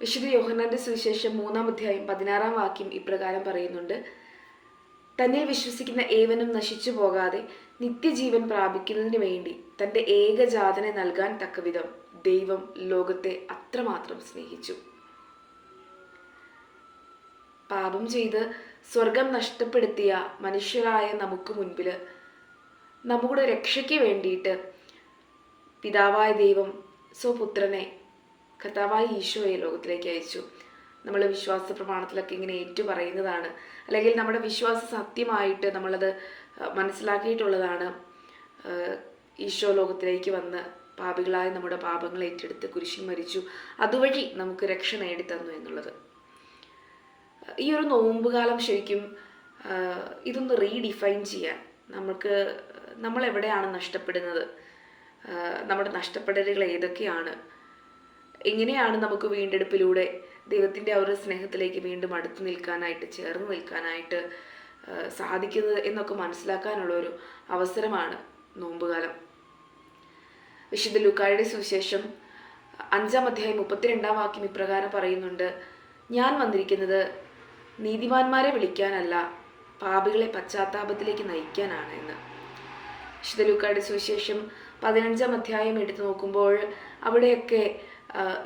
വിശുദ്ധ യോഹന്നാന്റെ സുവിശേഷം മൂന്നാം അധ്യായം പതിനാറാം വാക്യം ഇപ്രകാരം പറയുന്നുണ്ട്. തന്നെ വിശ്വസിക്കുന്ന ഏവനും നശിച്ചു പോകാതെ നിത്യജീവൻ പ്രാപിക്കുന്നതിന് വേണ്ടി തന്റെ ഏകജാതനെ നൽകാൻ തക്കവിധം ദൈവം ലോകത്തെ അത്രമാത്രം സ്നേഹിച്ചു. പാപം ചെയ്ത് സ്വർഗം നഷ്ടപ്പെടുത്തിയ മനുഷ്യരായ നമുക്ക് മുൻപിൽ നമ്മുടെ രക്ഷയ്ക്ക് വേണ്ടിയിട്ട് പിതാവായ ദൈവം സ്വപുത്രനെ കർത്താവായ ഈശോയെ ലോകത്തിലേക്ക് അയച്ചു. നമ്മൾ വിശ്വാസ പ്രമാണത്തിലൊക്കെ ഇങ്ങനെ ഏറ്റു പറയുന്നതാണ്. അല്ലെങ്കിൽ നമ്മുടെ വിശ്വാസ സത്യമായിട്ട് നമ്മളത് മനസ്സിലാക്കിയിട്ടുള്ളതാണ്. ഈശോ ലോകത്തിലേക്ക് വന്ന് പാപികളായ നമ്മുടെ പാപങ്ങൾ ഏറ്റെടുത്ത് കുരിശിൽ മരിച്ചു. അതുവഴി നമുക്ക് രക്ഷ നേടിത്തന്നു എന്നുള്ളത്. ഈ ഒരു നോമ്പുകാലം ശരിക്കും ഇതൊന്ന് റീഡിഫൈൻ ചെയ്യാൻ നമുക്ക് നമ്മൾ എവിടെയാണ് നഷ്ടപ്പെടുന്നത് നമ്മുടെ നഷ്ടപ്പെടലുകൾ ഏതൊക്കെയാണ്? എങ്ങനെയാണ് നമുക്ക് വീണ്ടെടുപ്പിലൂടെ ദൈവത്തിന്റെ ആ ഒരു സ്നേഹത്തിലേക്ക് വീണ്ടും അടുത്തു നിൽക്കാനായിട്ട് ചേർന്ന് നിൽക്കാനായിട്ട് സാധിക്കുന്നത് എന്നൊക്കെ മനസ്സിലാക്കാനുള്ള ഒരു അവസരമാണ് നോമ്പുകാലം. വിശുദ്ധ ലുക്കായുടെ സുവിശേഷം അഞ്ചാം അധ്യായം മുപ്പത്തിരണ്ടാം വാക്യം ഇപ്രകാരം പറയുന്നുണ്ട്. ഞാൻ വന്നിരിക്കുന്നത് നീതിമാന്മാരെ വിളിക്കാനല്ല പാപികളെ പശ്ചാത്താപത്തിലേക്ക് നയിക്കാനാണ് എന്ന്. വിശുദ്ധ ലുക്കായുടെ സുവിശേഷം പതിനഞ്ചാം അധ്യായം എടുത്തു നോക്കുമ്പോൾ അവിടെയൊക്കെ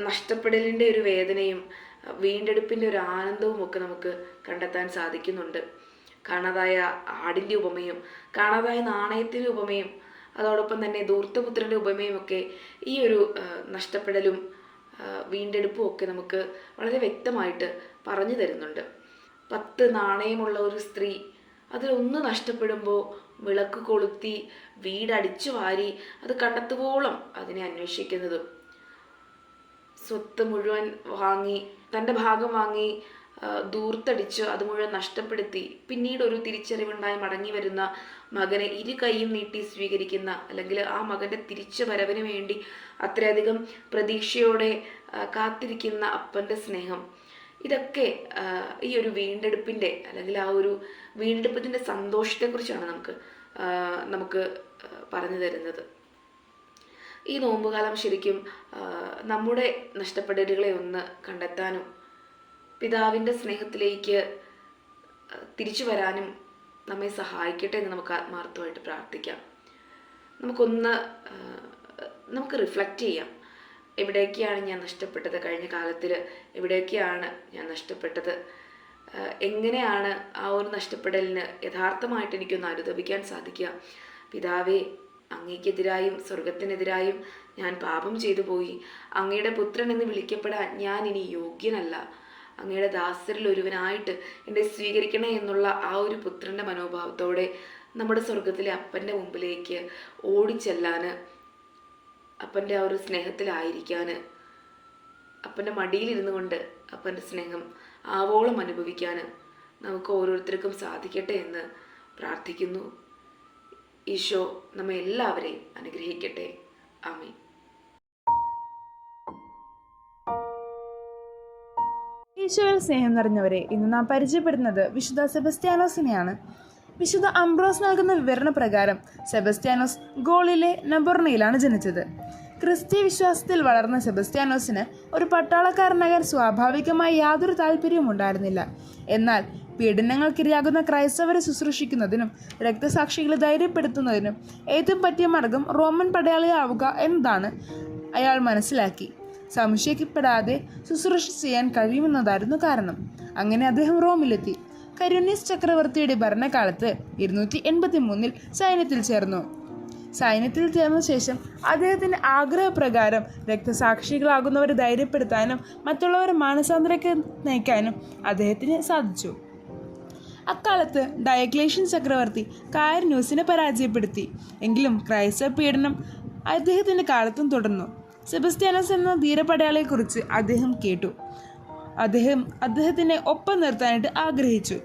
നഷ്ടപ്പെടലിന്റെ ഒരു വേദനയും വീണ്ടെടുപ്പിന്റെ ഒരു ആനന്ദവും ഒക്കെ നമുക്ക് കണ്ടെത്താൻ സാധിക്കുന്നുണ്ട്. കാണാതായ ആടിന്റെ ഉപമയും കാണാതായ നാണയത്തിന്റെ ഉപമയും അതോടൊപ്പം തന്നെ ധൂർത്തപുത്രന്റെ ഉപമയും ഒക്കെ ഈ ഒരു നഷ്ടപ്പെടലും വീണ്ടെടുപ്പും ഒക്കെ നമുക്ക് വളരെ വ്യക്തമായിട്ട് പറഞ്ഞു തരുന്നുണ്ട്. പത്ത് നാണയമുള്ള ഒരു സ്ത്രീ അതിലൊന്ന് നഷ്ടപ്പെടുമ്പോൾ വിളക്ക് കൊളുത്തി വീടടിച്ചു വാരി അത് കണ്ടെത്തുവോളം അതിനെ അന്വേഷിക്കുന്നതും സ്വത്ത് മുഴുവൻ വാങ്ങി തന്റെ ഭാഗം വാങ്ങി ദൂർത്തടിച്ച് അത് മുഴുവൻ നഷ്ടപ്പെടുത്തി. പിന്നീട് ഒരു തിരിച്ചറിവുണ്ടായി മടങ്ങി വരുന്ന മകനെ ഇരു കൈയും നീട്ടി സ്വീകരിക്കുന്ന അല്ലെങ്കിൽ ആ മകന്റെ തിരിച്ചു വരവിന് വേണ്ടി അത്രയധികം പ്രതീക്ഷയോടെ കാത്തിരിക്കുന്ന അപ്പന്റെ സ്നേഹം. ഇതൊക്കെ ഈ ഒരു വീണ്ടെടുപ്പിന്റെ അല്ലെങ്കിൽ ആ ഒരു വീണ്ടെടുപ്പത്തിന്റെ സന്തോഷത്തെക്കുറിച്ചാണ് നമുക്ക് നമുക്ക് പറഞ്ഞു തരുന്നത്. ഈ നോമ്പുകാലം ശരിക്കും നമ്മുടെ നഷ്ടപ്പെടലുകളെ ഒന്ന് കണ്ടെത്താനും പിതാവിന്റെ സ്നേഹത്തിലേക്ക് തിരിച്ചു വരാനും നമ്മെ സഹായിക്കട്ടെ എന്ന് നമുക്ക് ആത്മാർത്ഥമായിട്ട് പ്രാർത്ഥിക്കാം. നമുക്കൊന്ന് നമുക്ക് റിഫ്ലക്റ്റ് ചെയ്യാം. എവിടെയൊക്കെയാണ് ഞാൻ നഷ്ടപ്പെട്ടത്? കഴിഞ്ഞ കാലത്തിൽ എവിടെയൊക്കെയാണ് ഞാൻ നഷ്ടപ്പെട്ടത്? എങ്ങനെയാണ് ആ ഒരു നഷ്ടപ്പെടലിന് യഥാർത്ഥമായിട്ട് എനിക്കൊന്ന് അനുദപിക്കാൻ സാധിക്കുക? പിതാവേ അങ്ങേക്കെതിരായും സ്വർഗത്തിനെതിരായും ഞാൻ പാപം ചെയ്തു പോയി. അങ്ങയുടെ പുത്രൻ എന്ന് വിളിക്കപ്പെടാൻ ഞാൻ ഇനി യോഗ്യനല്ല. അങ്ങയുടെ ദാസരിൽ ഒരുവനായിട്ട് എന്നെ സ്വീകരിക്കണേ എന്നുള്ള ആ ഒരു പുത്രന്റെ മനോഭാവത്തോടെ നമ്മുടെ സ്വർഗത്തിലെ അപ്പന്റെ മുമ്പിലേക്ക് ഓടിച്ചെല്ലാൻ അപ്പന്റെ ആ ഒരു സ്നേഹത്തിലായിരിക്കാൻ അപ്പന്റെ മടിയിലിരുന്നു കൊണ്ട് അപ്പന്റെ സ്നേഹം ആവോളം അനുഭവിക്കാൻ നമുക്ക് ഓരോരുത്തർക്കും സാധിക്കട്ടെ എന്ന് പ്രാർത്ഥിക്കുന്നു. ഈശോ നമ്മെ എല്ലാവരെയും അനുഗ്രഹിക്കട്ടെ. ആമീൻ. ഈശോയിൽ സ്നേഹം നിറഞ്ഞവരെ ഇന്ന് നാം പരിചയപ്പെടുന്നത് വിശുദ്ധ സെബസ്ത്യാനോസിനെയാണ്. വിശുദ്ധ അംബ്രോസ് നൽകുന്ന വിവരണ പ്രകാരം സെബസ്ത്യാനോസ് ഗോളിലെ നബോർണയിലാണ് ജനിച്ചത്. ക്രിസ്ത്യ വിശ്വാസത്തിൽ വളർന്ന സെബസ്ത്യാനോസിന് ഒരു പട്ടാളക്കാരനാകാൻ സ്വാഭാവികമായി യാതൊരു താല്പര്യവും ഉണ്ടായിരുന്നില്ല. എന്നാൽ പീഡനങ്ങൾക്കിരയാകുന്ന ക്രൈസ്തവരെ ശുശ്രൂഷിക്കുന്നതിനും രക്തസാക്ഷികളെ ധൈര്യപ്പെടുത്തുന്നതിനും ഏറ്റവും പറ്റിയ മാർഗം റോമൻ പടയാളിയാവുക എന്നതാണ് അയാൾ മനസ്സിലാക്കി. സംശയിക്കപ്പെടാതെ ശുശ്രൂഷ ചെയ്യാൻ കഴിയുമെന്നതായിരുന്നു കാരണം. അങ്ങനെ അദ്ദേഹം റോമിലെത്തി. കരുണീസ് ചക്രവർത്തിയുടെ ഭരണകാലത്ത് ഇരുന്നൂറ്റി എൺപത്തി മൂന്നിൽ സൈന്യത്തിൽ ചേർന്നു. സൈന്യത്തിൽ ചേർന്ന ശേഷം അദ്ദേഹത്തിന്റെ ആഗ്രഹപ്രകാരം രക്തസാക്ഷികളാകുന്നവരെ ധൈര്യപ്പെടുത്താനും മറ്റുള്ളവരെ മാനസാന്തരക്ക് നയിക്കാനും അദ്ദേഹത്തിന് സാധിച്ചു. അക്കാലത്ത് ഡയക്ലേഷ്യൻ ചക്രവർത്തി കായർ ന്യൂസിനെ പരാജയപ്പെടുത്തി. എങ്കിലും ക്രൈസ്തവ പീഡനം അദ്ദേഹത്തിന്റെ കാലത്തും തുടർന്നു. സെബസ്റ്റ്യാനസ് എന്ന ധീരപടയാളിയെക്കുറിച്ച് അദ്ദേഹം കേട്ടു. അദ്ദേഹം അദ്ദേഹത്തിനെ ഒപ്പം നിർത്താനായിട്ട് ആഗ്രഹിച്ചു.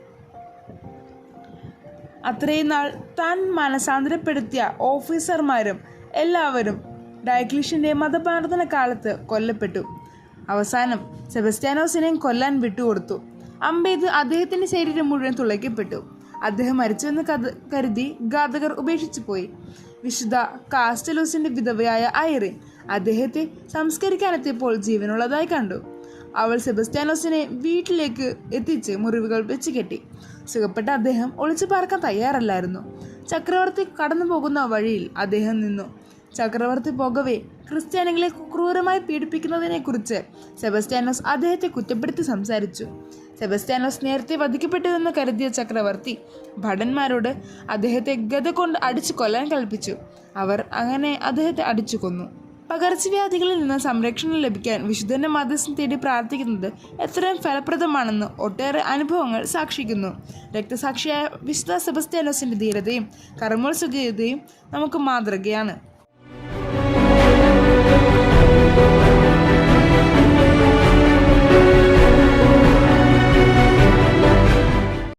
അത്രയും നാൾ താൻ മനസാന്തരപ്പെടുത്തിയ ഓഫീസർമാരും എല്ലാവരും ഡയക്ലീഷ്യന്റെ മതപ്രാർത്ഥന കാലത്ത് കൊല്ലപ്പെട്ടു. അവസാനം സെബസ്റ്റ്യാനോസിനെയും കൊല്ലാൻ വിട്ടുകൊടുത്തു. അമ്പെയ്ത് അദ്ദേഹത്തിന്റെ ശരീരം മുഴുവൻ തുളയ്ക്കപ്പെട്ടു. അദ്ദേഹം മരിച്ചുവെന്ന് കഥ കരുതി ഘാതകർ ഉപേക്ഷിച്ചു പോയി. വിശുദ്ധ കാസ്റ്റലോസിന്റെ വിധവയായ ഐറിൻ അദ്ദേഹത്തെ സംസ്കരിക്കാനെത്തിയപ്പോൾ ജീവനുള്ളതായി കണ്ടു. അവൾ സെബസ്റ്റാനോസിനെ വീട്ടിലേക്ക് എത്തിച്ച് മുറിവുകൾ വെച്ച് കെട്ടി. സുഖപ്പെട്ട അദ്ദേഹം ഒളിച്ചു പാർക്കാൻ തയ്യാറല്ലായിരുന്നു. ചക്രവർത്തി കടന്നു പോകുന്ന വഴിയിൽ അദ്ദേഹം നിന്നു. ചക്രവർത്തി പോകവേ ക്രിസ്ത്യാനികളെ ക്രൂരമായി പീഡിപ്പിക്കുന്നതിനെക്കുറിച്ച് സെബസ്റ്റാനോസ് അദ്ദേഹത്തെ കുറ്റപ്പെടുത്തി സംസാരിച്ചു. സെബസ്റ്റാനോസ് നേരത്തെ വധിക്കപ്പെട്ടതെന്ന് കരുതിയ ചക്രവർത്തി ഭടന്മാരോട് അദ്ദേഹത്തെ ഗത കൊണ്ട് അടിച്ചു കൊല്ലാൻ കൽപ്പിച്ചു. അവർ അങ്ങനെ അദ്ദേഹത്തെ അടിച്ചു കൊന്നു. പകർച്ചവ്യാധികളിൽ നിന്ന് സംരക്ഷണം ലഭിക്കാൻ വിശുദ്ധന്റെ മധ്യസ്ഥം തേടി പ്രാർത്ഥിക്കുന്നത് എത്രയും ഫലപ്രദമാണെന്ന് ഒട്ടേറെ അനുഭവങ്ങൾ സാക്ഷിക്കുന്നു. രക്തസാക്ഷിയായ വിശുദ്ധ സെബസ്ത്യാനോസിന്റെ ധീരതയും കർമ്മോത്സുകതയും നമുക്ക് മാതൃകയാണ്. Thank you.